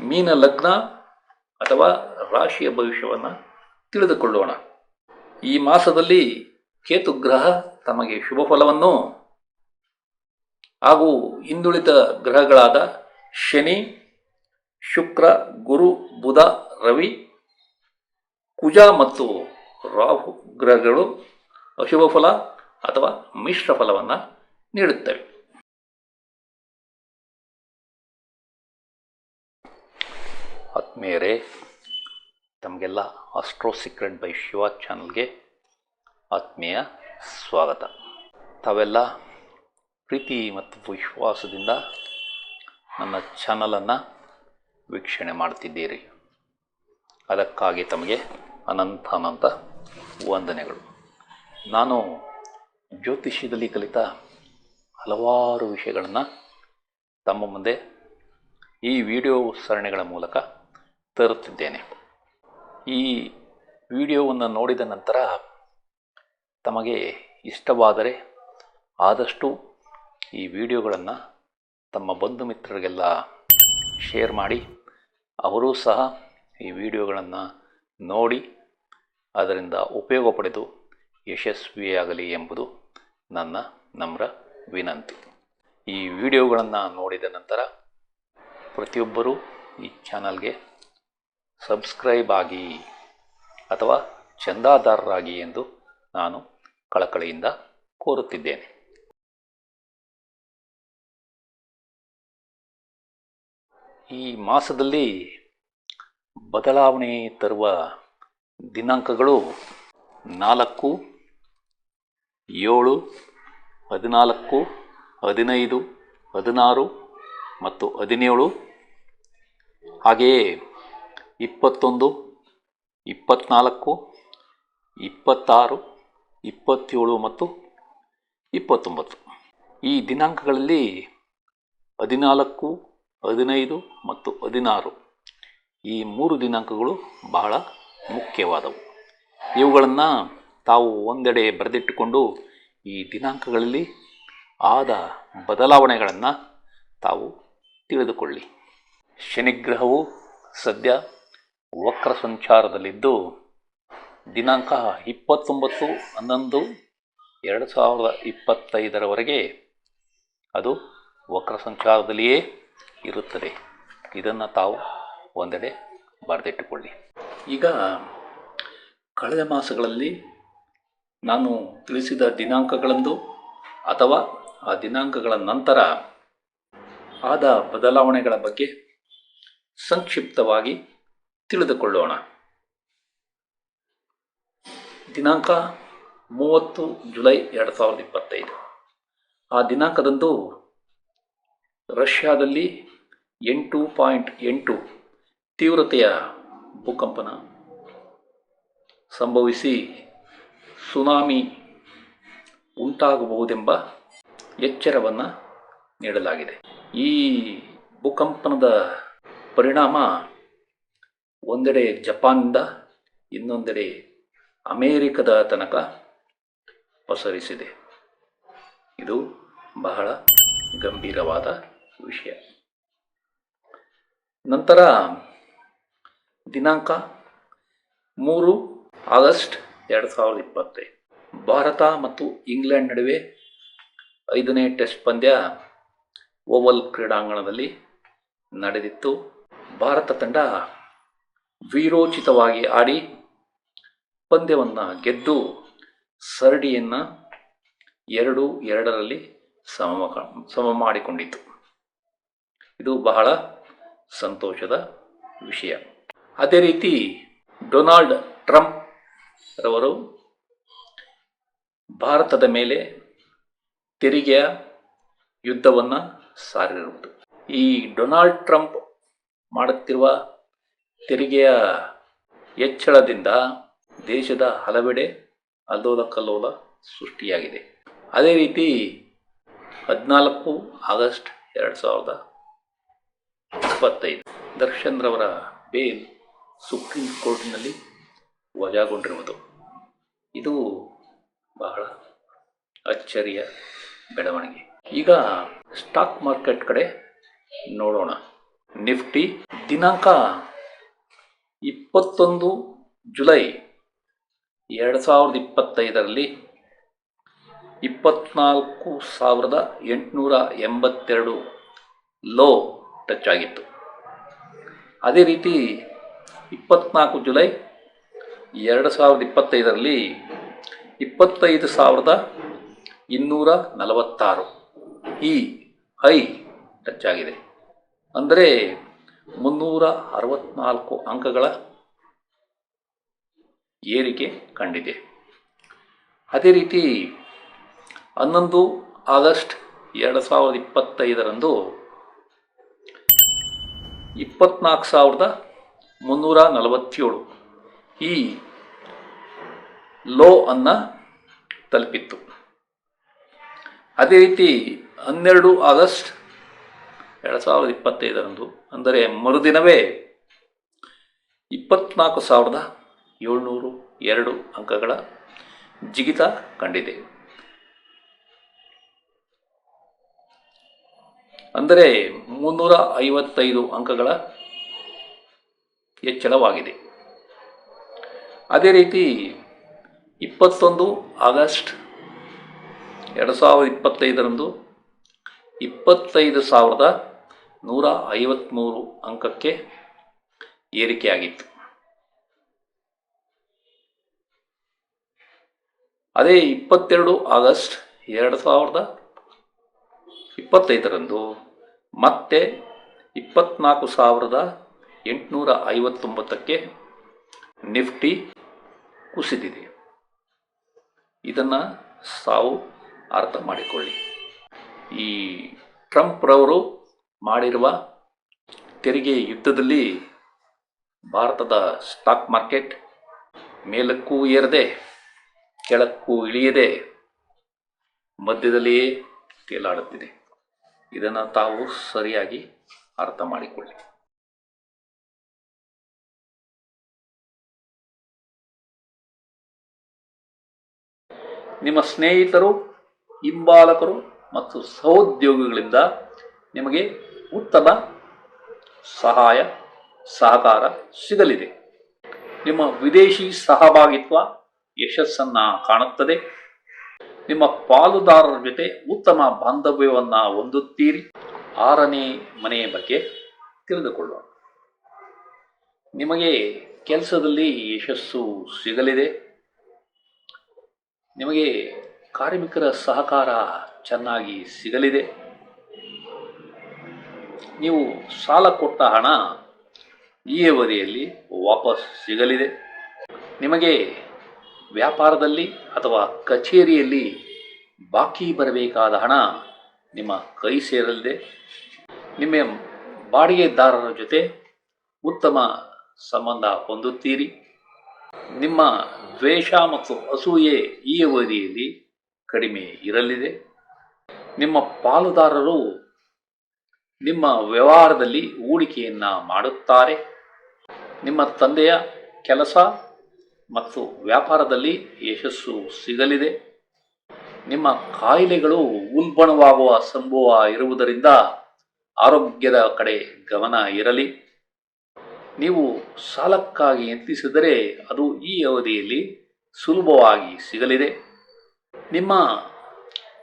ಮೀನ ಲಗ್ನ ಅಥವಾ ರಾಶಿಯ ಭವಿಷ್ಯವನ್ನು ತಿಳಿದುಕೊಳ್ಳೋಣ. ಈ ಮಾಸದಲ್ಲಿ ಕೇತುಗ್ರಹ ತಮಗೆ ಶುಭ ಫಲವನ್ನು ಹಾಗೂ ಹಿಂದುಳಿದ ಗ್ರಹಗಳಾದ ಶನಿ, ಶುಕ್ರ, ಗುರು, ಬುಧ, ರವಿ, ಕುಜ ಮತ್ತು ರಾಹು ಗ್ರಹಗಳು ಅಶುಭ ಫಲ ಅಥವಾ ಮಿಶ್ರ ಫಲವನ್ನು ನೀಡುತ್ತವೆ. ಆತ್ಮೀಯರೇ, ತಮಗೆಲ್ಲ ಅಸ್ಟ್ರೋ ಸೀಕ್ರೆಟ್ ಬೈ ಶಿವ ಚಾನಲ್ಗೆ ಆತ್ಮೀಯ ಸ್ವಾಗತ. ತಾವೆಲ್ಲ ಪ್ರೀತಿ ಮತ್ತು ವಿಶ್ವಾಸದಿಂದ ನನ್ನ ಚಾನಲನ್ನು ವೀಕ್ಷಣೆ ಮಾಡ್ತಿದ್ದೀರಿ. ಅದಕ್ಕಾಗಿ ತಮಗೆ ಅನಂತ ಅನಂತ ವಂದನೆಗಳು. ನಾನು ಜ್ಯೋತಿಷ್ಯದಲ್ಲಿ ಕಲಿತ ಹಲವಾರು ವಿಷಯಗಳನ್ನು ತಮ್ಮ ಮುಂದೆ ಈ ವಿಡಿಯೋ ಸರಣಿಗಳ ಮೂಲಕ ತರುತ್ತಿದ್ದೇನೆ. ಈ ವಿಡಿಯೋವನ್ನು ನೋಡಿದ ನಂತರ ತಮಗೆ ಇಷ್ಟವಾದರೆ ಆದಷ್ಟು ಈ ವಿಡಿಯೋಗಳನ್ನು ತಮ್ಮ ಬಂಧು ಮಿತ್ರರಿಗೆಲ್ಲ ಶೇರ್ ಮಾಡಿ, ಅವರೂ ಸಹ ಈ ವಿಡಿಯೋಗಳನ್ನು ನೋಡಿ, ಅದರಿಂದ ಉಪಯೋಗ ಪಡೆದು ಯಶಸ್ವಿಯಾಗಲಿ ಎಂಬುದು ನನ್ನ ನಮ್ರ ವಿನಂತಿ. ಈ ವಿಡಿಯೋಗಳನ್ನು ನೋಡಿದ ನಂತರ ಪ್ರತಿಯೊಬ್ಬರೂ ಈ ಚಾನಲ್ಗೆ ಸಬ್ಸ್ಕ್ರೈಬ್ ಆಗಿ ಅಥವಾ ಚಂದಾದಾರರಾಗಿ ಎಂದು ನಾನು ಕಳಕಳಿಯಿಂದ ಕೋರುತ್ತಿದ್ದೇನೆ. ಈ ಮಾಸದಲ್ಲಿ ಬದಲಾವಣೆ ತರುವ ದಿನಾಂಕಗಳು ನಾಲ್ಕು, ಏಳು, ಹದಿನಾಲ್ಕು, ಹದಿನೈದು, ಹದಿನಾರು ಮತ್ತು ಹದಿನೇಳು. ಹಾಗೆಯೇ ಇಪ್ಪತ್ತೊಂದು ಇಪ್ಪತ್ತ್ನಾಲ್ಕು ಇಪ್ಪತ್ತಾರು, ಇಪ್ಪತ್ತೇಳು ಮತ್ತು ಇಪ್ಪತ್ತೊಂಬತ್ತು. ಈ ದಿನಾಂಕಗಳಲ್ಲಿ ಹದಿನಾಲ್ಕು, ಹದಿನೈದು ಮತ್ತು ಹದಿನಾರು. ಈ ಮೂರು ದಿನಾಂಕಗಳು ಬಹಳ ಮುಖ್ಯವಾದವು. ಇವುಗಳನ್ನು ತಾವು ಒಂದೆಡೆ ಬರೆದಿಟ್ಟುಕೊಂಡು ಈ ದಿನಾಂಕಗಳಲ್ಲಿ ಆದ ಬದಲಾವಣೆಗಳನ್ನು ತಾವು ತಿಳಿದುಕೊಳ್ಳಿ. ಶನಿಗ್ರಹವು ಸದ್ಯ ವಕ್ರ ಸಂಚಾರದಲ್ಲಿದ್ದು ದಿನಾಂಕ ಇಪ್ಪತ್ತೊಂಬತ್ತು ಹನ್ನೊಂದು ಎರಡು ಸಾವಿರದ ಇಪ್ಪತ್ತೈದರವರೆಗೆ ಅದು ವಕ್ರ ಸಂಚಾರದಲ್ಲಿಯೇ ಇರುತ್ತದೆ. ಇದನ್ನು ತಾವು ಒಂದೆಡೆ ಬರೆದಿಟ್ಟುಕೊಳ್ಳಿ. ಈಗ ಕಳೆದ ಮಾಸಗಳಲ್ಲಿ ನಾನು ತಿಳಿಸಿದ ದಿನಾಂಕಗಳಂದು ಅಥವಾ ಆ ದಿನಾಂಕಗಳ ನಂತರ ಆದ ಬದಲಾವಣೆಗಳ ಬಗ್ಗೆ ಸಂಕ್ಷಿಪ್ತವಾಗಿ ತಿಳಿದುಕೊಳ್ಳೋಣ. ದಿನಾಂಕ ಮೂವತ್ತು ಜುಲೈ ಎರಡು ಸಾವಿರದ ಇಪ್ಪತ್ತೈದು. ಆ ದಿನಾಂಕದಂದು ರಷ್ಯಾದಲ್ಲಿ ಎಂಟು ಪಾಯಿಂಟ್ ಎಂಟು ತೀವ್ರತೆಯ ಭೂಕಂಪನ ಸಂಭವಿಸಿ ಸುನಾಮಿ ಉಂಟಾಗಬಹುದೆಂಬ ಎಚ್ಚರವನ್ನು ನೀಡಲಾಗಿದೆ. ಈ ಭೂಕಂಪನದ ಪರಿಣಾಮ ಒಂದೆಡೆ ಜಪಾನ್ದ ಇನ್ನೊಂದೆಡೆ ಅಮೇರಿಕದ ತನಕ ಪಸರಿಸಿದೆ. ಇದು ಬಹಳ ಗಂಭೀರವಾದ ವಿಷಯ. ನಂತರ ದಿನಾಂಕ ಮೂರು ಆಗಸ್ಟ್ ಎರಡು ಸಾವಿರದ ಇಪ್ಪತ್ತೈದು ಭಾರತ ಮತ್ತು ಇಂಗ್ಲೆಂಡ್ ನಡುವೆ ಐದನೇ ಟೆಸ್ಟ್ ಪಂದ್ಯ ಓವಲ್ ಕ್ರೀಡಾಂಗಣದಲ್ಲಿ ನಡೆದಿತ್ತು. ಭಾರತ ತಂಡ ವೀರೋಚಿತವಾಗಿ ಆಡಿ ಪಂದ್ಯವನ್ನು ಗೆದ್ದು ಸರಡಿಯನ್ನು ಎರಡು ಎರಡರಲ್ಲಿ ಸಮ ಸಮ ಮಾಡಿಕೊಂಡಿತು ಇದು ಬಹಳ ಸಂತೋಷದ ವಿಷಯ. ಅದೇ ರೀತಿ ಡೊನಾಲ್ಡ್ ಟ್ರಂಪ್ ರವರು ಭಾರತದ ಮೇಲೆ ತೆರಿಗೆಯ ಯುದ್ಧವನ್ನು ಸಾರಿರುವುದು. ಈ ಡೊನಾಲ್ಡ್ ಟ್ರಂಪ್ ಮಾಡುತ್ತಿರುವ ತೆರಿಗೆಯ ಹೆಚ್ಚಳದಿಂದ ದೇಶದ ಹಲವೆಡೆ ಅಲ್ಲೋಲ ಕಲ್ಲೋಲ ಸೃಷ್ಟಿಯಾಗಿದೆ. ಅದೇ ರೀತಿ ಹದಿನಾಲ್ಕು ಆಗಸ್ಟ್ ಎರಡು ಸಾವಿರದ ಇಪ್ಪತ್ತೈದು ದರ್ಶನ್ ರವರ ಬೇಲ್ ಸುಪ್ರೀಂ ಕೋರ್ಟ್ನಲ್ಲಿ ವಜಾಗೊಂಡಿರುವುದು. ಇದು ಬಹಳ ಅಚ್ಚರಿಯ ಬೆಳವಣಿಗೆ. ಈಗ ಸ್ಟಾಕ್ ಮಾರ್ಕೆಟ್ ಕಡೆ ನೋಡೋಣ. ನಿಫ್ಟಿ ದಿನಾಂಕ ಇಪ್ಪತ್ತೊಂದು ಜುಲೈ ಎರಡು ಸಾವಿರದ ಇಪ್ಪತ್ತೈದರಲ್ಲಿ ಇಪ್ಪತ್ನಾಲ್ಕು ಸಾವಿರದ ಎಂಟುನೂರ ಎಂಬತ್ತೆರಡು ಲೋ ಟಚ್ ಆಗಿತ್ತು. ಅದೇ ರೀತಿ ಇಪ್ಪತ್ನಾಲ್ಕು ಜುಲೈ ಎರಡು ಸಾವಿರದ ಇಪ್ಪತ್ತೈದರಲ್ಲಿ ಇಪ್ಪತ್ತೈದು ಸಾವಿರದ ಇನ್ನೂರ ನಲವತ್ತಾರು ಈ ಹೈ ಟಚ್ ಆಗಿದೆ. ಅಂದರೆ ಮುನ್ನೂರ ಅರವತ್ನಾಲ್ಕು ಅಂಕಗಳ ಏರಿಕೆ ಕಂಡಿದೆ. ಅದೇ ರೀತಿ ಹನ್ನೊಂದು ಆಗಸ್ಟ್ ಎರಡು ಸಾವಿರದ ಇಪ್ಪತ್ತೈದರಂದು ಇಪ್ಪತ್ನಾಲ್ಕು ಸಾವಿರದ ಮುನ್ನೂರ ನಲವತ್ತೇಳು ಈ ಲೋ ಅನ್ನು ತಲುಪಿತ್ತು. ಅದೇ ರೀತಿ ಹನ್ನೆರಡು ಆಗಸ್ಟ್ ಎರಡು ಸಾವಿರದ ಇಪ್ಪತ್ತೈದರಂದು ಅಂದರೆ ಮರುದಿನವೇ ಇಪ್ಪತ್ನಾಲ್ಕು ಸಾವಿರದ ಏಳ್ನೂರು ಎರಡು ಅಂಕಗಳ ಜಿಗಿತ ಕಂಡಿದೆ. ಅಂದರೆ ಮುನ್ನೂರ ಐವತ್ತೈದು ಅಂಕಗಳ ಹೆಚ್ಚಳವಾಗಿದೆ. ಅದೇ ರೀತಿ ಇಪ್ಪತ್ತೊಂದು ಆಗಸ್ಟ್ ಎರಡು ಸಾವಿರದ ಇಪ್ಪತ್ತೈದರಂದು ಇಪ್ಪತ್ತೈದು ಸಾವಿರದ ನೂರ ಐವತ್ತ್ಮೂರು ಅಂಕಕ್ಕೆ ಏರಿಕೆಯಾಗಿತ್ತು. ಅದೇ ಇಪ್ಪತ್ತೆರಡು ಆಗಸ್ಟ್ ಎರಡು ಸಾವಿರದ ಇಪ್ಪತ್ತೈದರಂದು ಮತ್ತೆ ಇಪ್ಪತ್ನಾಲ್ಕು ಸಾವಿರದ ಎಂಟುನೂರ ಐವತ್ತೊಂಬತ್ತಕ್ಕೆ ನಿಫ್ಟಿ ಕುಸಿದಿದೆ. ಇದನ್ನು ಸಾವು ಅರ್ಥ ಮಾಡಿಕೊಳ್ಳಿ. ಈ ಟ್ರಂಪ್ರವರು ಮಾಡಿರುವ ತೆರಿಗೆ ಯುದ್ಧದಲ್ಲಿ ಭಾರತದ ಸ್ಟಾಕ್ ಮಾರ್ಕೆಟ್ ಮೇಲಕ್ಕೂ ಏರದೆ, ಕೆಳಕ್ಕೂ ಇಳಿಯದೆ ಮಧ್ಯದಲ್ಲಿಯೇ ತೇಲಾಡುತ್ತಿದೆ. ಇದನ್ನು ತಾವು ಸರಿಯಾಗಿ ಅರ್ಥ ಮಾಡಿಕೊಳ್ಳಿ. ನಿಮ್ಮ ಸ್ನೇಹಿತರು, ಹಿಂಬಾಲಕರು ಮತ್ತು ಸಹೋದ್ಯೋಗಿಗಳಿಂದ ನಿಮಗೆ ಉತ್ತಮ ಸಹಾಯ, ಸಹಕಾರ ಸಿಗಲಿದೆ. ನಿಮ್ಮ ವಿದೇಶಿ ಸಹಭಾಗಿತ್ವ ಯಶಸ್ಸನ್ನು ಕಾಣುತ್ತದೆ. ನಿಮ್ಮ ಪಾಲುದಾರರ ಜೊತೆ ಉತ್ತಮ ಬಾಂಧವ್ಯವನ್ನು ಹೊಂದುತ್ತೀರಿ. ಆರನೇ ಮನೆಯ ಬಗ್ಗೆ ತಿಳಿದುಕೊಳ್ಳೋಣ. ನಿಮಗೆ ಕೆಲಸದಲ್ಲಿ ಯಶಸ್ಸು ಸಿಗಲಿದೆ. ನಿಮಗೆ ಕಾರ್ಮಿಕರ ಸಹಕಾರ ಚೆನ್ನಾಗಿ ಸಿಗಲಿದೆ. ನೀವು ಸಾಲ ಕೊಟ್ಟ ಹಣ ಈ ಅವಧಿಯಲ್ಲಿ ವಾಪಸ್ ಸಿಗಲಿದೆ. ನಿಮಗೆ ವ್ಯಾಪಾರದಲ್ಲಿ ಅಥವಾ ಕಚೇರಿಯಲ್ಲಿ ಬಾಕಿ ಬರಬೇಕಾದ ಹಣ ನಿಮ್ಮ ಕೈ ಸೇರಲಿದೆ. ನಿಮ್ಮ ಬಾಡಿಗೆದಾರರ ಜೊತೆ ಉತ್ತಮ ಸಂಬಂಧ ಹೊಂದುತ್ತೀರಿ. ನಿಮ್ಮ ದ್ವೇಷ ಮತ್ತು ಅಸೂಯೆ ಈ ಅವಧಿಯಲ್ಲಿ ಕಡಿಮೆ ಇರಲಿದೆ. ನಿಮ್ಮ ಪಾಲುದಾರರು ನಿಮ್ಮ ವ್ಯವಹಾರದಲ್ಲಿ ಹೂಡಿಕೆಯನ್ನು ಮಾಡುತ್ತಾರೆ. ನಿಮ್ಮ ತಂದೆಯ ಕೆಲಸ ಮತ್ತು ವ್ಯಾಪಾರದಲ್ಲಿ ಯಶಸ್ಸು ಸಿಗಲಿದೆ. ನಿಮ್ಮ ಕಾಯಿಲೆಗಳು ಉಲ್ಬಣವಾಗುವ ಸಂಭವ ಇರುವುದರಿಂದ ಆರೋಗ್ಯದ ಕಡೆ ಗಮನ ಇರಲಿ. ನೀವು ಸಾಲಕ್ಕಾಗಿ ಯತ್ನಿಸಿದರೆ ಅದು ಈ ಅವಧಿಯಲ್ಲಿ ಸುಲಭವಾಗಿ ಸಿಗಲಿದೆ. ನಿಮ್ಮ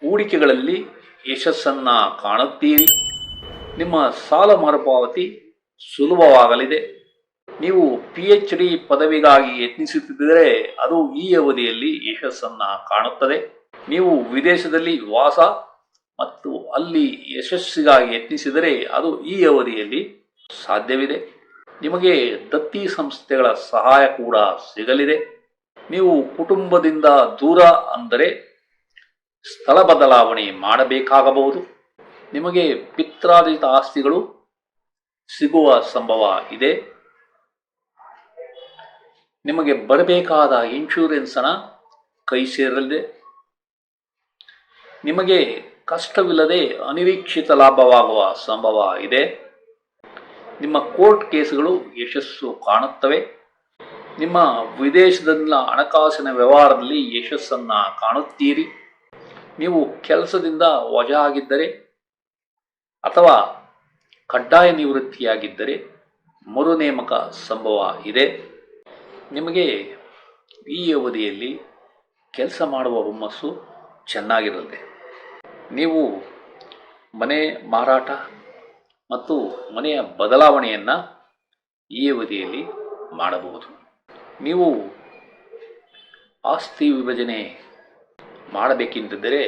ಹೂಡಿಕೆಗಳಲ್ಲಿ ಯಶಸ್ಸನ್ನು ಕಾಣುತ್ತೀರಿ. ನಿಮ್ಮ ಸಾಲ ಮರುಪಾವತಿ ಸುಲಭವಾಗಲಿದೆ. ನೀವು ಪಿ ಎಚ್ ಡಿ ಪದವಿಗಾಗಿ ಯತ್ನಿಸುತ್ತಿದ್ದರೆ ಅದು ಈ ಅವಧಿಯಲ್ಲಿ ಯಶಸ್ಸನ್ನು ಕಾಣುತ್ತದೆ. ನೀವು ವಿದೇಶದಲ್ಲಿ ವಾಸ ಮತ್ತು ಅಲ್ಲಿ ಯಶಸ್ಸಿಗಾಗಿ ಯತ್ನಿಸಿದರೆ ಅದು ಈ ಅವಧಿಯಲ್ಲಿ ಸಾಧ್ಯವಿದೆ. ನಿಮಗೆ ದತ್ತಿ ಸಂಸ್ಥೆಗಳ ಸಹಾಯ ಕೂಡ ಸಿಗಲಿದೆ. ನೀವು ಕುಟುಂಬದಿಂದ ದೂರ ಅಂದರೆ ಸ್ಥಳ ಬದಲಾವಣೆ ಮಾಡಬೇಕಾಗಬಹುದು. ನಿಮಗೆ ಪಿತ್ರಾರ್ಜಿತ ಆಸ್ತಿಗಳು ಸಿಗುವ ಸಂಭವ ಇದೆ. ನಿಮಗೆ ಬರಬೇಕಾದ ಇನ್ಶೂರೆನ್ಸ್ ಹಣ ಕೈ ಸೇರಲಿದೆ. ನಿಮಗೆ ಕಷ್ಟವಿಲ್ಲದೆ ಅನಿರೀಕ್ಷಿತ ಲಾಭವಾಗುವ ಸಂಭವ ಇದೆ. ನಿಮ್ಮ ಕೋರ್ಟ್ ಕೇಸ್ಗಳು ಯಶಸ್ಸು ಕಾಣುತ್ತವೆ. ನಿಮ್ಮ ವಿದೇಶದಲ್ಲಿನ ಹಣಕಾಸಿನ ವ್ಯವಹಾರದಲ್ಲಿ ಯಶಸ್ಸನ್ನು ಕಾಣುತ್ತೀರಿ. ನೀವು ಕೆಲಸದಿಂದ ವಜಾ ಆಗಿದ್ದರೆ ಅಥವಾ ಕಡ್ಡಾಯ ನಿವೃತ್ತಿಯಾಗಿದ್ದರೆ ಮರು ನೇಮಕ ಸಂಭವ ಇದೆ. ನಿಮಗೆ ಈ ಅವಧಿಯಲ್ಲಿ ಕೆಲಸ ಮಾಡುವ ಹುಮ್ಮಸ್ಸು ಚೆನ್ನಾಗಿರಲಿದೆ. ನೀವು ಮನೆ ಮಾರಾಟ ಮತ್ತು ಮನೆಯ ಬದಲಾವಣೆಯನ್ನು ಈ ಅವಧಿಯಲ್ಲಿ ಮಾಡಬಹುದು. ನೀವು ಆಸ್ತಿ ವಿಭಜನೆ ಮಾಡಬೇಕೆಂದಿದ್ದರೆ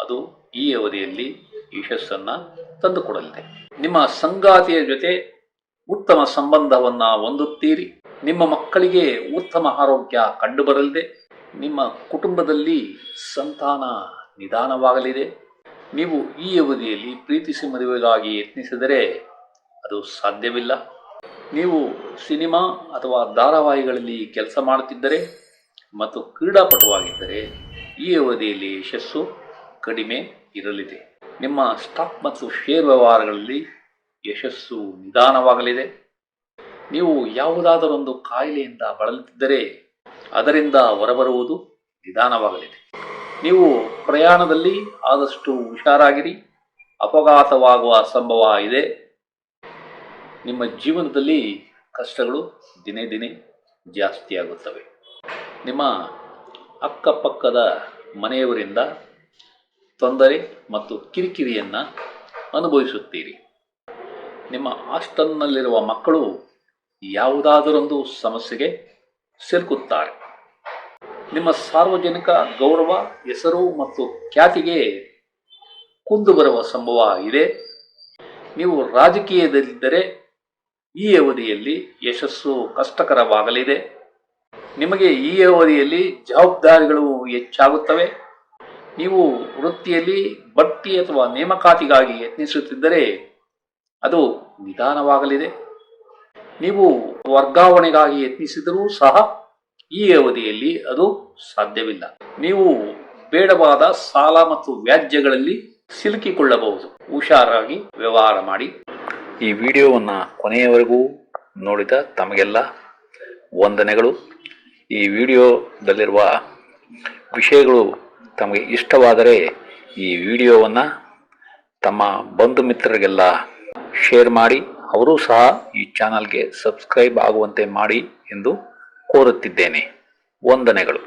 ಅದು ಈ ಅವಧಿಯಲ್ಲಿ ಯಶಸ್ಸನ್ನು ತಂದುಕೊಡಲಿದೆ. ನಿಮ್ಮ ಸಂಗಾತಿಯ ಜೊತೆ ಉತ್ತಮ ಸಂಬಂಧವನ್ನು ಹೊಂದುತ್ತೀರಿ. ನಿಮ್ಮ ಮಕ್ಕಳಿಗೆ ಉತ್ತಮ ಆರೋಗ್ಯ ಕಂಡುಬರಲಿದೆ. ನಿಮ್ಮ ಕುಟುಂಬದಲ್ಲಿ ಸಂತಾನ ನಿಧಾನವಾಗಲಿದೆ. ನೀವು ಈ ಅವಧಿಯಲ್ಲಿ ಪ್ರೀತಿಸಿ ಮದುವೆಗಾಗಿ ಯತ್ನಿಸಿದರೆ ಅದು ಸಾಧ್ಯವಿಲ್ಲ. ನೀವು ಸಿನಿಮಾ ಅಥವಾ ಧಾರಾವಾಹಿಗಳಲ್ಲಿ ಕೆಲಸ ಮಾಡುತ್ತಿದ್ದರೆ ಮತ್ತು ಕ್ರೀಡಾಪಟುವಾಗಿದ್ದರೆ ಈ ಅವಧಿಯಲ್ಲಿ ಯಶಸ್ಸು ಕಡಿಮೆ ಇರಲಿದೆ. ನಿಮ್ಮ ಸ್ಟಾಕ್ ಮತ್ತು ಶೇರ್ ವ್ಯವಹಾರಗಳಲ್ಲಿ ಯಶಸ್ಸು ನಿಧಾನವಾಗಲಿದೆ. ನೀವು ಯಾವುದಾದರೊಂದು ಕಾಯಿಲೆಯಿಂದ ಬಳಲುತ್ತಿದ್ದರೆ ಅದರಿಂದ ಹೊರಬರುವುದು ನಿಧಾನವಾಗಲಿದೆ. ನೀವು ಪ್ರಯಾಣದಲ್ಲಿ ಆದಷ್ಟು ಹುಷಾರಾಗಿರಿ. ಅಪಘಾತವಾಗುವ ಸಂಭವ ಇದೆ. ನಿಮ್ಮ ಜೀವನದಲ್ಲಿ ಕಷ್ಟಗಳು ದಿನೇ ದಿನೇ ಜಾಸ್ತಿಯಾಗುತ್ತವೆ. ನಿಮ್ಮ ಅಕ್ಕಪಕ್ಕದ ಮನೆಯವರಿಂದ ತೊಂದರೆ ಮತ್ತು ಕಿರಿಕಿರಿಯನ್ನು ಅನುಭವಿಸುತ್ತೀರಿ. ನಿಮ್ಮ ಹಾಸ್ಟೆಲ್ನಲ್ಲಿರುವ ಮಕ್ಕಳು ಯಾವುದಾದರೊಂದು ಸಮಸ್ಯೆಗೆ ಸಿಲುಕುತ್ತಾರೆ. ನಿಮ್ಮ ಸಾರ್ವಜನಿಕ ಗೌರವ, ಹೆಸರು ಮತ್ತು ಖ್ಯಾತಿಗೆ ಕುಂದು ಬರುವ ಸಂಭವ ಇದೆ. ನೀವು ರಾಜಕೀಯದಲ್ಲಿದ್ದರೆ ಈ ಅವಧಿಯಲ್ಲಿ ಯಶಸ್ಸು ಕಷ್ಟಕರವಾಗಲಿದೆ. ನಿಮಗೆ ಈ ಅವಧಿಯಲ್ಲಿ ಜವಾಬ್ದಾರಿಗಳು ಹೆಚ್ಚಾಗುತ್ತವೆ. ನೀವು ವೃತ್ತಿಯಲ್ಲಿ ಬಡ್ತಿ ಅಥವಾ ನೇಮಕಾತಿಗಾಗಿ ಯತ್ನಿಸುತ್ತಿದ್ದರೆ ಅದು ನಿಧಾನವಾಗಲಿದೆ. ನೀವು ವರ್ಗಾವಣೆಗಾಗಿ ಯತ್ನಿಸಿದರೂ ಸಹ ಈ ಅವಧಿಯಲ್ಲಿ ಅದು ಸಾಧ್ಯವಿಲ್ಲ. ನೀವು ಬೇಡವಾದ ಸಾಲ ಮತ್ತು ವ್ಯಾಜ್ಯಗಳಲ್ಲಿ ಸಿಲುಕಿಕೊಳ್ಳಬಹುದು. ಹುಷಾರಾಗಿ ವ್ಯವಹಾರ ಮಾಡಿ. ಈ ವಿಡಿಯೋವನ್ನು ಕೊನೆಯವರೆಗೂ ನೋಡಿದ ತಮಗೆಲ್ಲ ವಂದನೆಗಳು. ಈ ವಿಡಿಯೋದಲ್ಲಿರುವ ವಿಷಯಗಳು ತಮಗೆ ಇಷ್ಟವಾದರೆ ಈ ವಿಡಿಯೋವನ್ನು ತಮ್ಮ ಬಂಧು ಮಿತ್ರರಿಗೆಲ್ಲ ಶೇರ್ ಮಾಡಿ, ಅವರೂ ಸಹ ಈ ಚಾನಲ್ಗೆ ಸಬ್ಸ್ಕ್ರೈಬ್ ಆಗುವಂತೆ ಮಾಡಿ ಎಂದು ಕೋರುತ್ತಿದ್ದೇನೆ. ವಂದನೆಗಳು.